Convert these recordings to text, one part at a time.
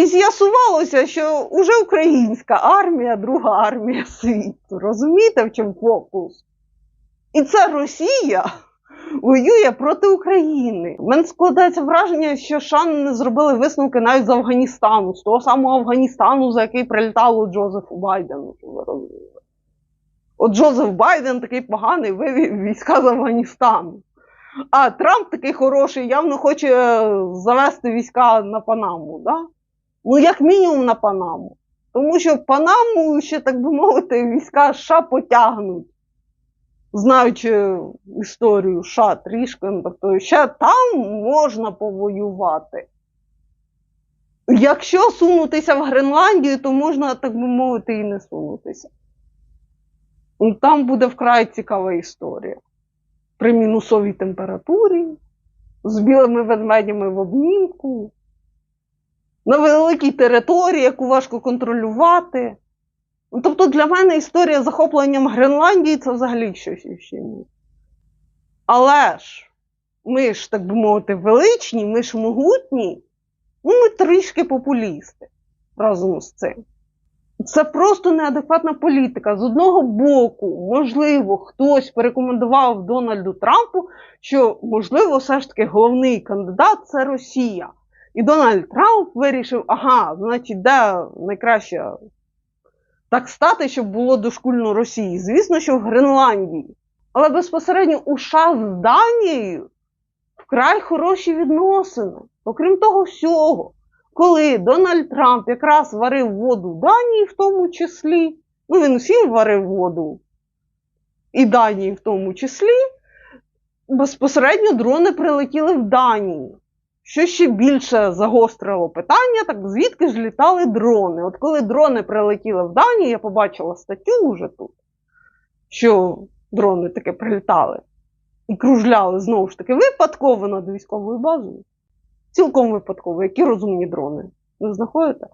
І з'ясувалося, що вже українська армія, друга армія світу. Розумієте, в чому фокус? І це Росія воює проти України. У мене складається враження, що Шан не зробили висновки навіть з Афганістану, з того самого Афганістану, за який прилітало Джозефу Байдену. От Джозеф Байден такий поганий вивів війська з Афганістану. А Трамп такий хороший, явно хоче е, завести війська на Панаму. Да? Ну, як мінімум на Панаму. Тому що Панаму ще, так би мовити, війська США потягнуть, знаючи історію США трішки, ну, тобто ще там можна повоювати. Якщо сунутися в Гренландію, то можна, так би мовити, і не сунутися. Ну, Там буде вкрай цікава історія. При мінусовій температурі, з білими ведмедями в обнімку, на великій території, яку важко контролювати. Ну, Тобто для мене історія з захопленням Гренландії це взагалі щось іще. Але ж ми ж, так би мовити, величні, ми ж могутні, ну ми трішки популісти разом з цим. Це просто неадекватна політика. З одного боку, можливо, хтось порекомендував Дональду Трампу, що, можливо, все ж таки головний кандидат це Росія. І Дональд Трамп вирішив, ага, значить, де найкраще так стати, щоб було дошкульно Росії. Звісно, що в Гренландії. Але безпосередньо у США з Данією вкрай хороші відносини. Окрім того всього, коли Дональд Трамп якраз варив воду Данії, в тому числі, ну він усім варив воду, і Данії в тому числі, безпосередньо дрони прилетіли в Данію. Що ще більше загострило питання, так звідки ж літали дрони? От коли дрони прилетіли в Данію, я побачила статтю вже тут, що дрони таки прилітали і кружляли знову ж таки випадково над військовою базою. Цілком випадково, які розумні дрони. Ви знаходите?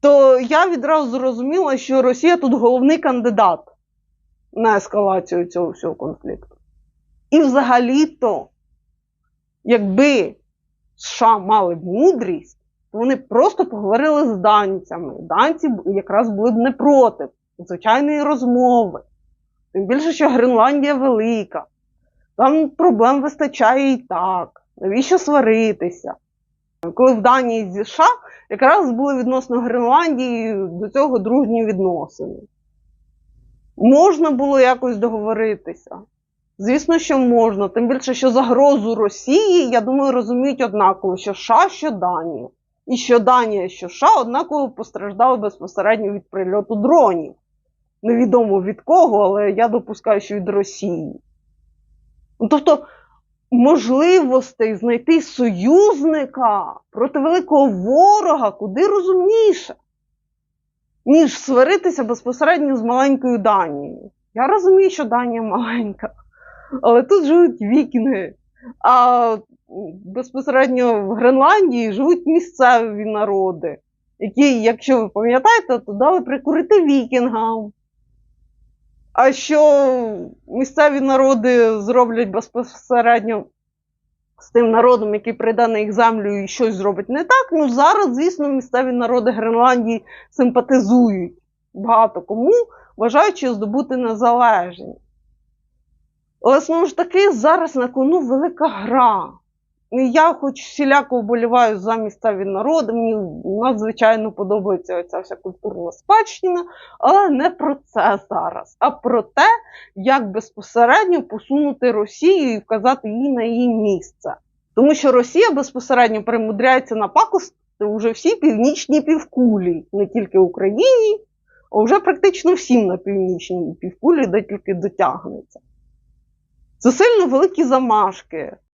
То я відразу зрозуміла, що Росія тут головний кандидат на ескалацію цього всього конфлікту. І взагалі-то, якби США мали мудрість, то вони просто поговорили з данцями. Данці якраз були б не проти звичайної розмови. Тим більше, що Гренландія велика, там проблем вистачає і так. Навіщо сваритися? Коли в Данії зі США якраз були відносно Гренландії до цього дружні відносини. Можна було якось договоритися. Звісно, що можна. Тим більше, що загрозу Росії, я думаю, розуміють однаково, що США, що Данія. І що Данія, що США однаково постраждали безпосередньо від прильоту дронів. Невідомо від кого, але я допускаю, що від Росії. Ну, тобто, можливостей знайти союзника проти великого ворога куди розумніше, ніж сваритися безпосередньо з маленькою Данією. Я розумію, що Данія маленька, але тут живуть вікінги. А безпосередньо в Гренландії живуть місцеві народи, які, якщо ви пам'ятаєте, то дали прикурити вікінгам. А що місцеві народи зроблять безпосередньо з тим народом, який прийде на їх землю і щось зробить не так, ну зараз, звісно, місцеві народи Гренландії симпатизують багато кому, бажаючи здобути незалежність. Але знову ж таки, зараз на кону велика гра. Я, хоч всіляко вболіваю за місцеві народи, мені надзвичайно подобається оця вся культурна спадщина, але не про це зараз, а про те, як безпосередньо посунути Росію і вказати їй на її місце. Тому що Росія безпосередньо примудряється напакостити вже всі північні півкулі, не тільки Україні, а вже практично всім на північній півкулі, де тільки дотягнеться. Це сильно великі замашки.